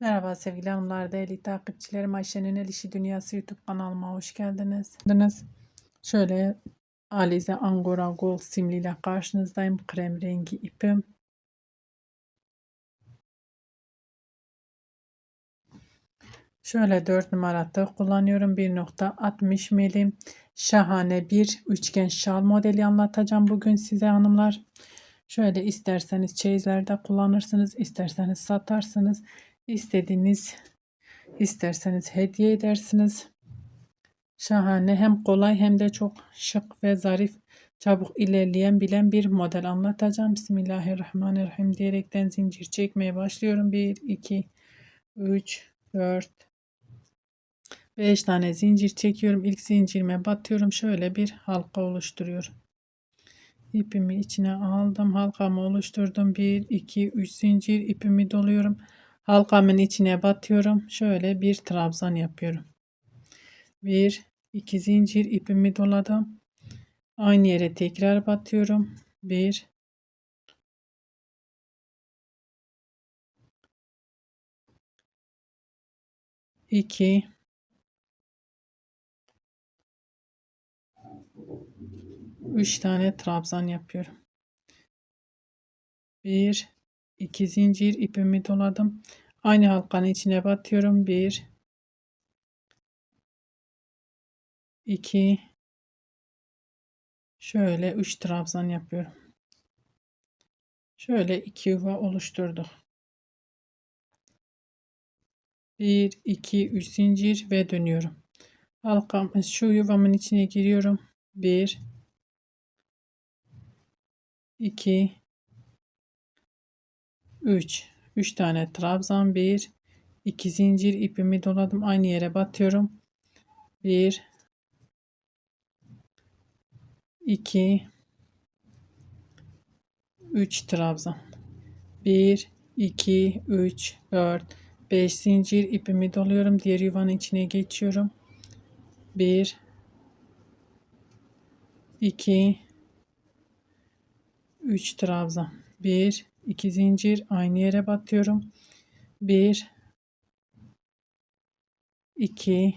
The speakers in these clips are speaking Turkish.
Merhaba sevgili hanımlar, değerli takipçilerim. Ayşe'nin El İşi Dünyası YouTube kanalıma hoş geldiniz. Şöyle Alize Angora Gold simliyle karşınızdayım. Krem rengi ipim. Şöyle 4 numara tığ kullanıyorum. 1.60 milim. Şahane bir üçgen şal modeli anlatacağım bugün size hanımlar. Şöyle isterseniz çeyizlerde kullanırsınız, isterseniz satarsınız. İstediğiniz isterseniz hediye edersiniz. Şahane hem kolay hem de çok şık ve zarif çabuk ilerleyen bilen bir model anlatacağım. Bismillahirrahmanirrahim diyerekten zincir çekmeye başlıyorum. 1, 2, 3, 4, 5 tane zincir çekiyorum. İlk zincirime batıyorum. Şöyle bir halka oluşturuyorum. İpimi içine aldım. Halkamı oluşturdum. 1, 2, 3 zincir ipimi doluyorum. Halkamın içine batıyorum. Şöyle bir trabzan yapıyorum. Bir, iki zincir ipimi doladım. Aynı yere tekrar batıyorum. Bir, iki, üç tane trabzan yapıyorum. Bir, 2 zincir ipimi doladım. Aynı halkanın içine batıyorum. 1 2 şöyle 3 trabzan yapıyorum. Şöyle 2 yuva oluşturduk. 1 2 3 zincir ve dönüyorum. Halkamın şu yuvamın içine giriyorum. 1 2 3 3 tane trabzan. 1 2 zincir ipimi doladım. Aynı yere batıyorum. 1 2 3 trabzan. 1 2 3 4 5 zincir ipimi doluyorum. Diğer yuvanın içine geçiyorum. 1 2 3 trabzan. 1 2 zincir aynı yere batıyorum. 1 2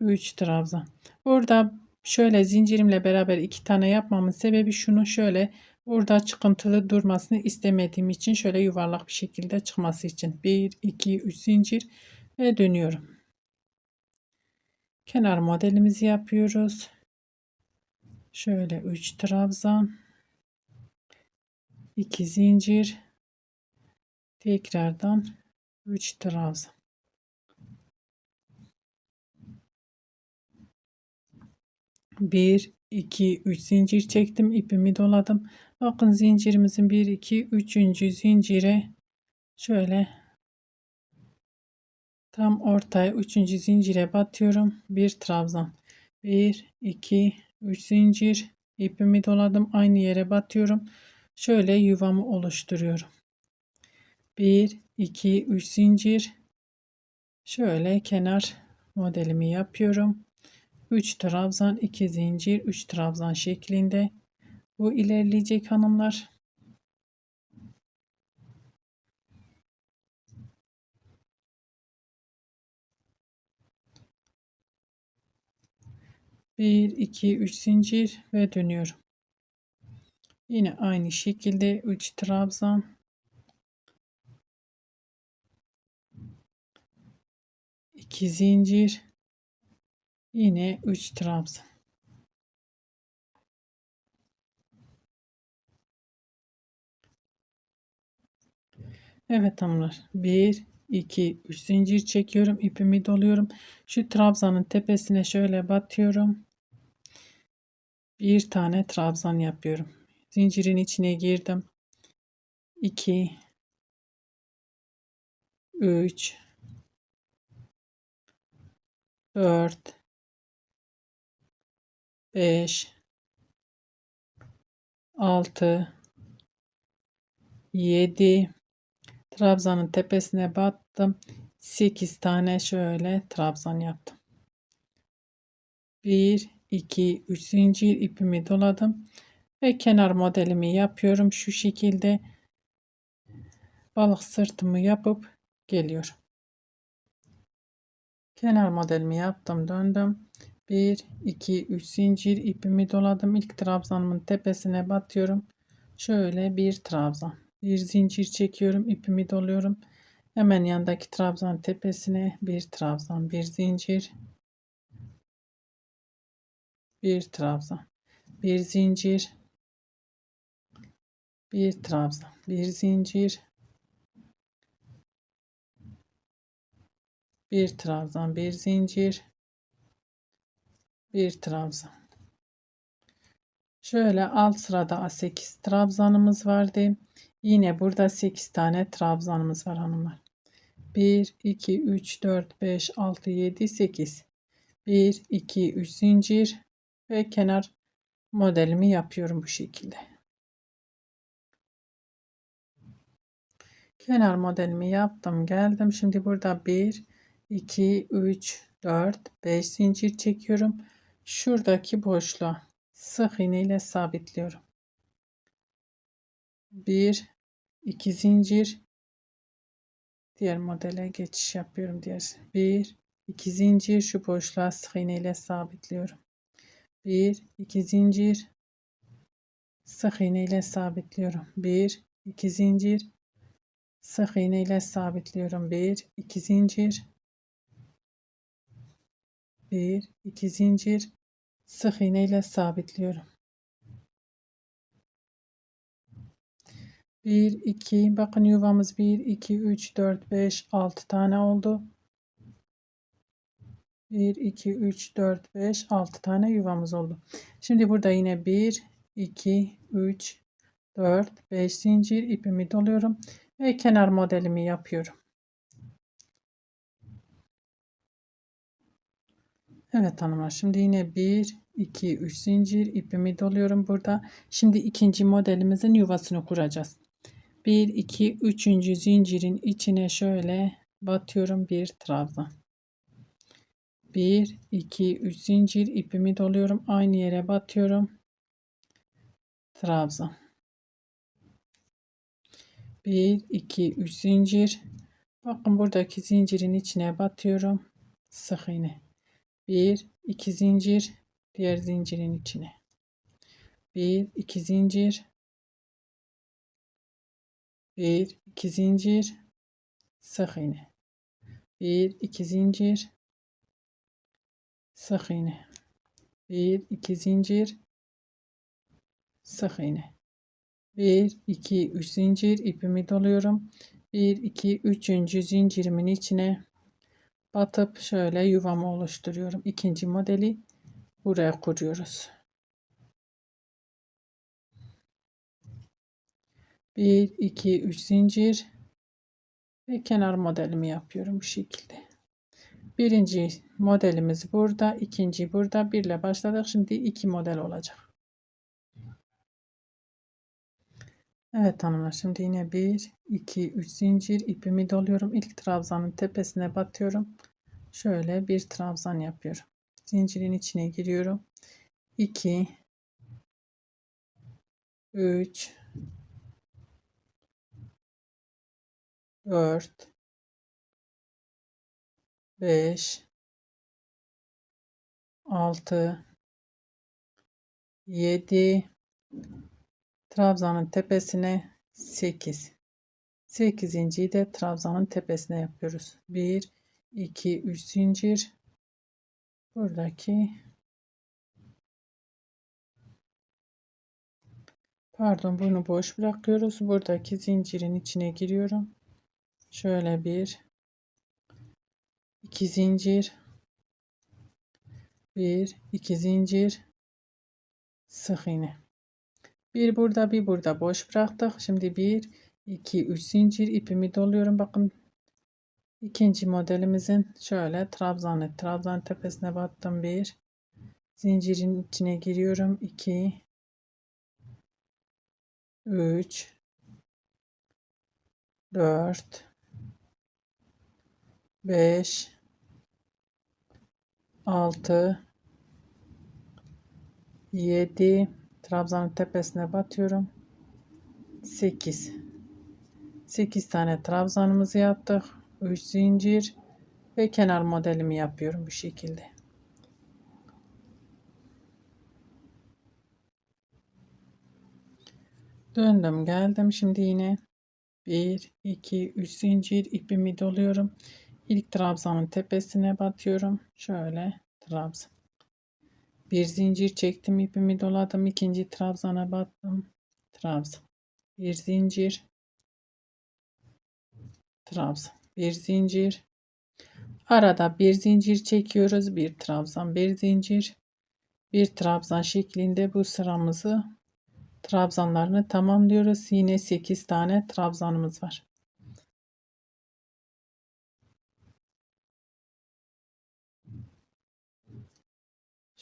3 trabzan. Burada şöyle zincirimle beraber iki tane yapmamın sebebi şunu şöyle burada çıkıntılı durmasını istemediğim için şöyle yuvarlak bir şekilde çıkması için 1 2 3 zincir ve dönüyorum. Kenar modelimizi yapıyoruz. Şöyle 3 trabzan 2 zincir. Tekrardan 3 trabzan. Bir iki üç zincir çektim ipimi doladım. Bakın zincirimizin bir iki üçüncü zincire şöyle tam ortaya üçüncü zincire batıyorum. Bir trabzan. Bir iki üç zincir. İpimi doladım aynı yere batıyorum şöyle yuvamı oluşturuyorum. 1 2 3 zincir şöyle kenar modelimi yapıyorum. 3 trabzan 2 zincir 3 trabzan şeklinde bu ilerleyecek hanımlar. Bir, iki, üç zincir ve dönüyorum. Yine aynı şekilde 3 trabzan. İki zincir. Yine 3 trabzan. Evet hanımlar 1 2 3 zincir çekiyorum ipimi doluyorum. Şu trabzanın tepesine şöyle batıyorum. Bir tane trabzan yapıyorum zincirin içine girdim. 2 3 4 5 6 7 Trabzanın tepesine battım. 8 tane şöyle trabzan yaptım. 1 2 3 zincir ipimi doladım ve kenar modelimi yapıyorum şu şekilde balık sırtımı yapıp geliyorum. Kenar modelimi yaptım döndüm. 1 2 3 zincir ipimi doladım. İlk trabzanımın tepesine batıyorum. Şöyle bir trabzan. Bir zincir çekiyorum, ipimi doluyorum. Hemen yandaki trabzan tepesine bir trabzan, bir zincir, bir trabzan, bir zincir, bir trabzan, bir zincir, bir trabzan, bir zincir, bir trabzan. Şöyle alt sırada 8 trabzanımız vardı. Yine burada 8 tane trabzanımız var hanımlar. 1, 2, 3, 4, 5, 6, 7, 8. 1, 2, 3 zincir ve kenar modelimi yapıyorum bu şekilde. Kenar modelimi yaptım geldim. Şimdi burada 1, 2, 3, 4, 5 zincir çekiyorum. Şuradaki boşluğa sık iğne ile sabitliyorum. 1 2 zincir diğer modele geçiş yapıyorum diğer 1 2 zincir şu boşluğa sık iğne ile sabitliyorum. 1 2 zincir sık iğne ile sabitliyorum. 1 2 zincir sık iğne ile sabitliyorum. 1 2 zincir 1 2 zincir sık iğne ile sabitliyorum. 1 2 bakın yuvamız 1 2 3 4 5 6 tane oldu. 1 2 3 4 5 6 tane yuvamız oldu. Şimdi burada yine 1 2 3 4 5 zincir ipimi doluyorum ve kenar modelimi yapıyorum. Evet hanımlar şimdi yine 1 2 3 zincir ipimi doluyorum burada. Şimdi ikinci modelimizin yuvasını kuracağız. 1 2 3. zincirin içine şöyle batıyorum bir trabzan. 1 2 3 zincir ipimi doluyorum. Aynı yere batıyorum. Trabzan. 1 2 3 zincir. Bakın buradaki zincirin içine batıyorum. Sık iğne. 1 2 zincir diğer zincirin içine. 1 2 zincir 1 2 zincir sık iğne 1 2 zincir sık iğne 1 2 zincir sık iğne 1 2 3 zincir ipimi doluyorum 1 2 3. zincirimin içine batıp şöyle yuvamı oluşturuyorum ikinci modeli buraya kuruyoruz 1 2 3 zincir ve kenar modelimi yapıyorum bu şekilde. Birinci modelimiz burada, ikinci burada. Bir ile başladık. Şimdi iki model olacak. Evet hanımlar şimdi yine 1 2 3 zincir ipimi doluyorum. İlk trabzanın tepesine batıyorum. Şöyle bir trabzan yapıyorum. Zincirin içine giriyorum. 2 3 4 5 6 7 Trabzanın tepesine 8 8. de trabzanın tepesine yapıyoruz. 1 2 3 zincir buradaki pardon bunu boş bırakıyoruz. Buradaki zincirin içine giriyorum. Şöyle bir iki zincir bir iki zincir sık iğne. Bir burada bir burada boş bıraktık. Şimdi bir iki üç zincir ipimi doluyorum. Bakın ikinci modelimizin şöyle trabzanlı trabzan tepesine battım bir zincirin içine giriyorum. 2 3 4 5 6 7 Trabzanın tepesine batıyorum. 8 8 tane trabzanımızı yaptık. 3 zincir ve kenar modelimi yapıyorum bu şekilde. Döndüm geldim. Şimdi yine 1, 2, 3 zincir ipimi doluyorum. İlk trabzanın tepesine batıyorum. Şöyle trabzan. Bir zincir çektim ipimi doladım. ikinci trabzana battım. Trabzan. Bir zincir. Trabzan. Bir zincir. Arada bir zincir çekiyoruz. Bir trabzan, bir zincir. Bir trabzan şeklinde bu sıramızı trabzanlarını tamamlıyoruz. Yine 8 tane trabzanımız var.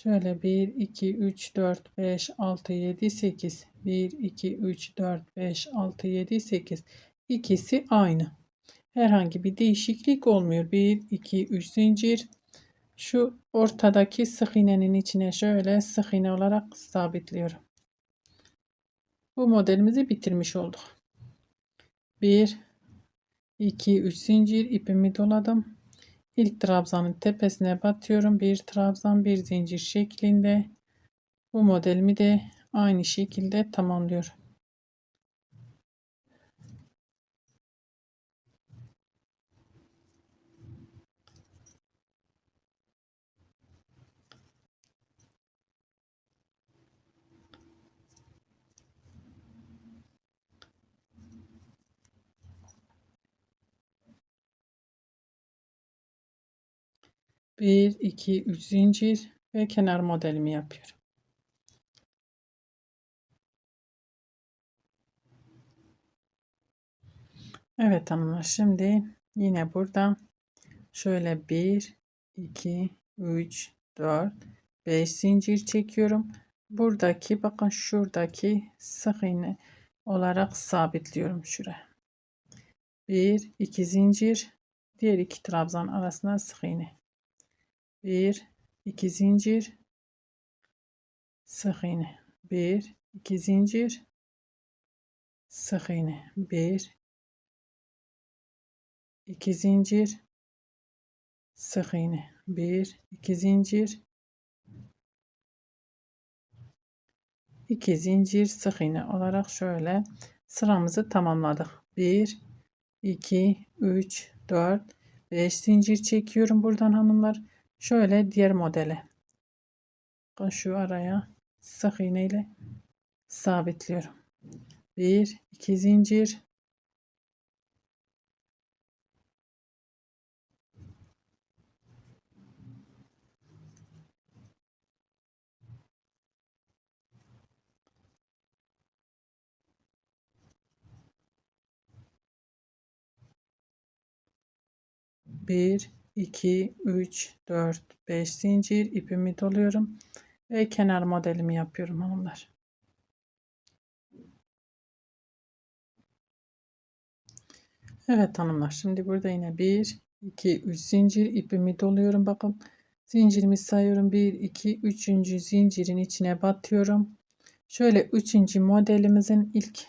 Şöyle 1, 2, 3, 4, 5, 6, 7, 8. 1, 2, 3, 4, 5, 6, 7, 8. İkisi aynı. Herhangi bir değişiklik olmuyor. 1, 2, 3 zincir. Şu ortadaki sık iğnenin içine şöyle sık iğne olarak sabitliyorum. Bu modelimizi bitirmiş olduk. 1 2 3 zincir ipimi doladım. İlk trabzanın tepesine batıyorum. Bir trabzan bir zincir şeklinde. Bu modelimi de aynı şekilde tamamlıyorum. Bir, iki, üç zincir ve kenar modelimi yapıyorum. Evet hanımlar şimdi yine burada şöyle 1 2 3 4 5 zincir çekiyorum. Buradaki bakın şuradaki sık iğne olarak sabitliyorum şuraya. 1 2 zincir diğer iki trabzan arasına sık iğne. 1 2 zincir. Sık iğne. 1 2 zincir. Sık iğne. 1 2 zincir. Sık iğne. 1 2 zincir. 2 zincir sık iğne olarak şöyle sıramızı tamamladık. 1 2 3 4 5 zincir çekiyorum buradan hanımlar Şöyle diğer modele. Şu araya sık iğne ile sabitliyorum. Bir, iki zincir. Bir, 2, 3, 4, 5 zincir ipimi doluyorum ve kenar modelimi yapıyorum hanımlar. Evet hanımlar şimdi burada yine 1, 2, 3 zincir ipimi doluyorum. Bakın zincirimi sayıyorum. 1, 2, 3. zincirin içine batıyorum. Şöyle 3. modelimizin ilk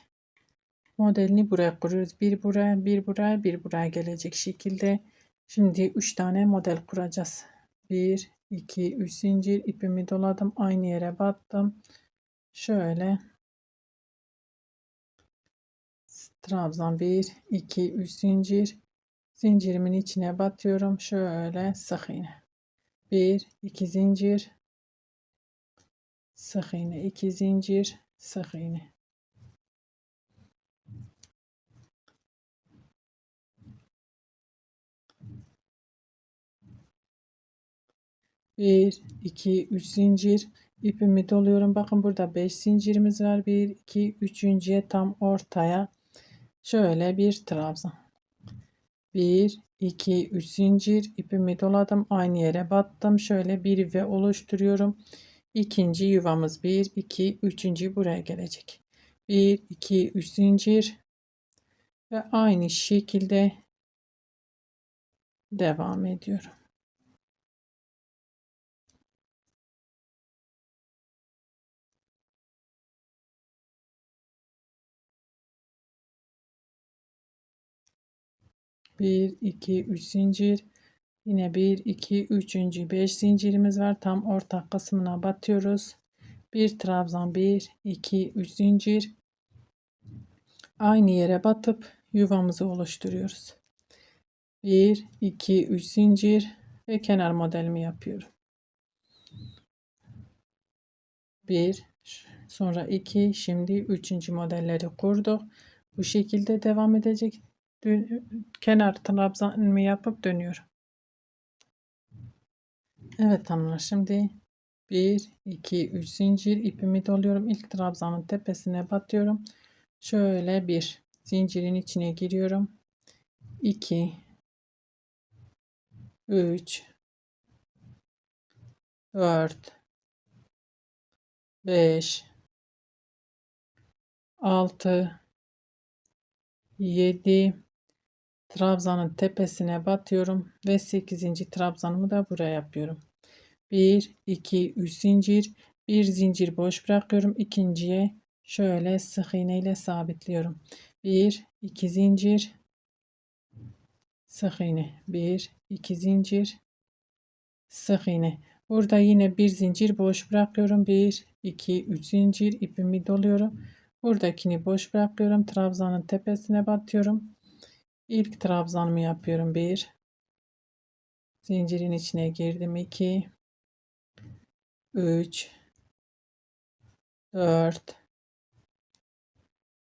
modelini buraya kuruyoruz. Bir buraya, bir buraya, bir buraya gelecek şekilde Şimdi 3 tane model kuracağız. 1, 2, 3 zincir ipimi doladım. Aynı yere battım. Şöyle trabzan 1, 2, 3 zincir. Zincirimin içine batıyorum. Şöyle sık iğne. 1, 2 zincir. Sık iğne, 2 zincir, sık iğne. 1 2 3 zincir ipimi doluyorum. Bakın burada 5 zincirimiz var. 1 2 3.'ye tam ortaya şöyle bir trabzan. 1 2 3 zincir ipimi doladım. Aynı yere battım. Şöyle bir ve oluşturuyorum. İkinci yuvamız 1 2 3. buraya gelecek. 1 2 3 zincir ve aynı şekilde devam ediyorum. 1 2 3 zincir. Yine 1 2 3. 5 zincirimiz var. Tam orta kısmına batıyoruz. Bir trabzan 1 2 3 zincir. Aynı yere batıp yuvamızı oluşturuyoruz. 1 2 3 zincir ve kenar modelimi yapıyorum. 1 sonra 2 şimdi 3. modelleri kurduk. Bu şekilde devam edecek kenar trabzanımı yapıp dönüyorum. Evet hanımlar şimdi 1 2 3 zincir ipimi doluyorum. İlk trabzanın tepesine batıyorum. Şöyle bir zincirin içine giriyorum. 2 3 4 5 6 7 trabzanın tepesine batıyorum ve 8. trabzanımı da buraya yapıyorum. 1 2 3 zincir. Bir zincir boş bırakıyorum. İkinciye şöyle sık iğne ile sabitliyorum. 1 2 zincir. Sık iğne. 1 2 zincir. Sık iğne. Burada yine bir zincir boş bırakıyorum. 1 2 3 zincir. İpimi doluyorum. Buradakini boş bırakıyorum. Trabzanın tepesine batıyorum ilk trabzanımı yapıyorum. 1 zincirin içine girdim. 2 3 4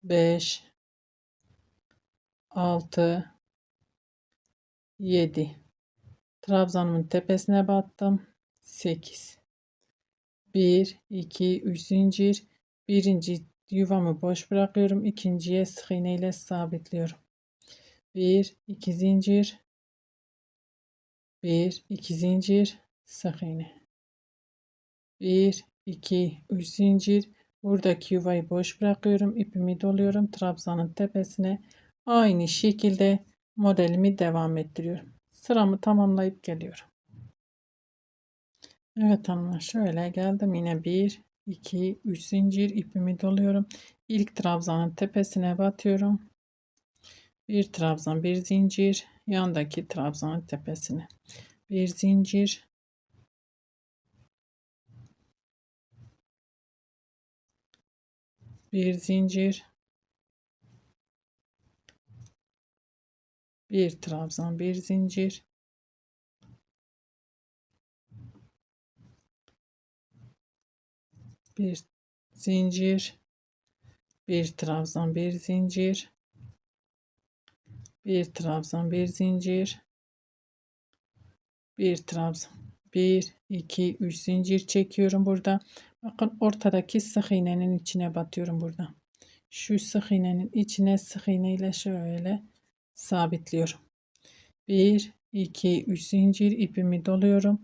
5 6 7 Trabzanımın tepesine battım. 8 1 2 3 zincir. Birinci yuvamı boş bırakıyorum. ikinciye sık iğne ile sabitliyorum. 1 2 zincir. 1 2 zincir. Sık iğne. 1 2 3 zincir. Buradaki yuvayı boş bırakıyorum. İpimi doluyorum trabzanın tepesine. Aynı şekilde modelimi devam ettiriyorum. Sıramı tamamlayıp geliyorum. Evet hanımlar şöyle geldim. Yine 1 2 3 zincir. İpimi doluyorum. İlk trabzanın tepesine batıyorum bir trabzan bir zincir yandaki trabzanın tepesine. Bir zincir. Bir zincir. Bir trabzan bir zincir. Bir zincir. Bir trabzan bir zincir bir trabzan bir zincir. Bir trabzan 1 2 3 zincir çekiyorum burada. Bakın ortadaki sık iğnenin içine batıyorum burada. Şu sık iğnenin içine sık iğne ile şöyle sabitliyorum. 1 2 3 zincir ipimi doluyorum.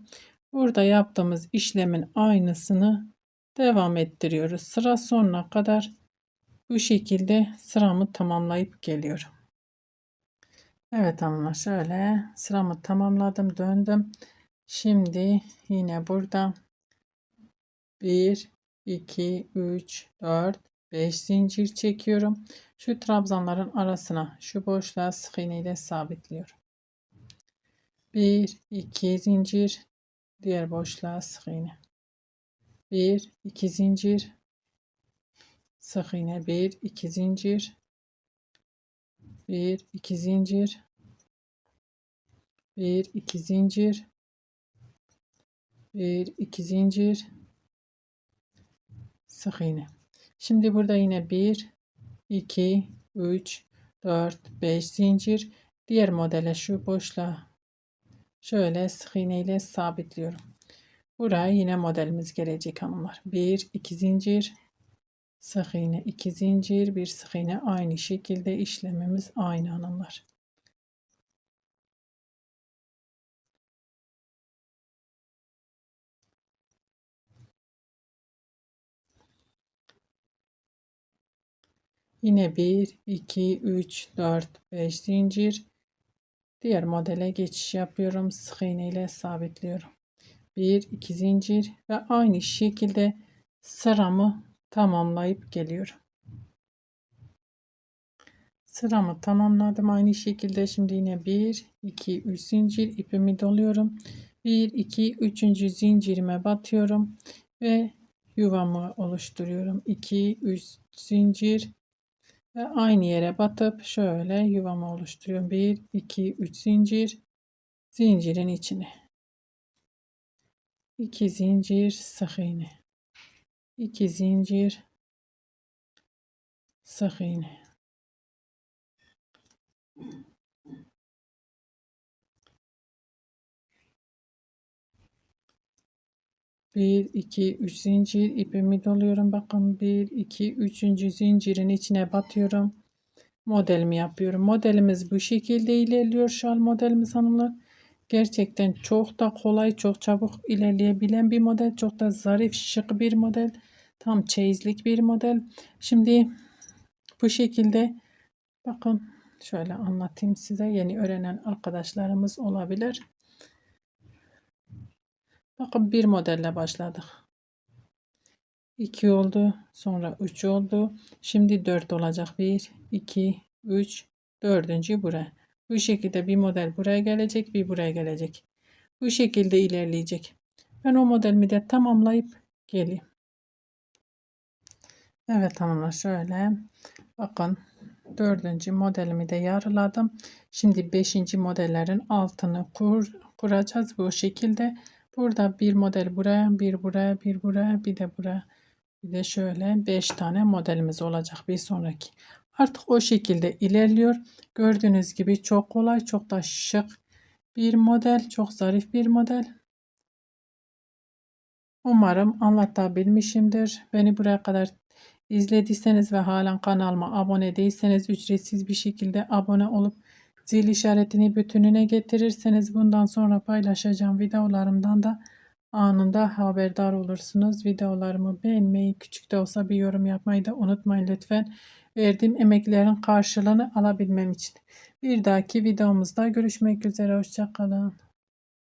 Burada yaptığımız işlemin aynısını devam ettiriyoruz. Sıra sonuna kadar bu şekilde sıramı tamamlayıp geliyorum Evet hanımlar şöyle sıramı tamamladım döndüm Şimdi yine burada 1 2 3 4 5 zincir çekiyorum. Şu trabzanların arasına şu boşluğa sık iğne ile sabitliyorum. 1 2 zincir diğer boşluğa sık iğne. 1 2 zincir sık iğne 1 2 zincir 1 2 zincir 1 2 zincir. Bir iki zincir. Sık iğne. Şimdi burada yine 1 2 3 4 5 zincir. Diğer modele şu boşluğa şöyle sık iğne ile sabitliyorum. Buraya yine modelimiz gelecek hanımlar. 1 2 zincir. Sık iğne 2 zincir. Bir sık iğne aynı şekilde işlemimiz aynı hanımlar Yine 1, 2, 3, 4, 5 zincir. Diğer modele geçiş yapıyorum. Sık iğne ile sabitliyorum. 1, 2 zincir ve aynı şekilde sıramı tamamlayıp geliyorum. Sıramı tamamladım. Aynı şekilde şimdi yine 1, 2, 3 zincir ipimi doluyorum. 1, 2, 3. zincirime batıyorum ve yuvamı oluşturuyorum. 2, 3 zincir ve aynı yere batıp şöyle yuvamı oluşturuyorum. 1, 2, 3 zincir zincirin içine. 2 zincir sık iğne. 2 zincir sık iğne. Bir, iki, üç zincir ipimi doluyorum. Bakın bir, iki, üçüncü zincirin içine batıyorum. Modelimi yapıyorum. Modelimiz bu şekilde ilerliyor. Şal modelimiz hanımlar. Gerçekten çok da kolay, çok çabuk ilerleyebilen bir model. Çok da zarif, şık bir model. Tam çeyizlik bir model. Şimdi bu şekilde bakın şöyle anlatayım size. Yeni öğrenen arkadaşlarımız olabilir. Bakın bir modelle başladık. 2 oldu. Sonra 3 oldu. Şimdi 4 olacak. 1, 2, 3, 4. buraya. Bu şekilde bir model buraya gelecek. Bir buraya gelecek. Bu şekilde ilerleyecek. Ben o modelimi de tamamlayıp geleyim. Evet hanımlar şöyle. Bakın dördüncü modelimi de yarıladım. Şimdi beşinci modellerin altını kur, kuracağız bu şekilde. Burada bir model buraya, bir buraya, bir buraya, bir de buraya. Bir de şöyle 5 tane modelimiz olacak bir sonraki. Artık o şekilde ilerliyor. Gördüğünüz gibi çok kolay, çok da şık bir model, çok zarif bir model. Umarım anlatabilmişimdir. Beni buraya kadar izlediyseniz ve halen kanalıma abone değilseniz ücretsiz bir şekilde abone olup Zil işaretini bütününe getirirseniz bundan sonra paylaşacağım videolarımdan da anında haberdar olursunuz. Videolarımı beğenmeyi, küçük de olsa bir yorum yapmayı da unutmayın lütfen. Verdiğim emeklerin karşılığını alabilmem için. Bir dahaki videomuzda görüşmek üzere. Hoşçakalın.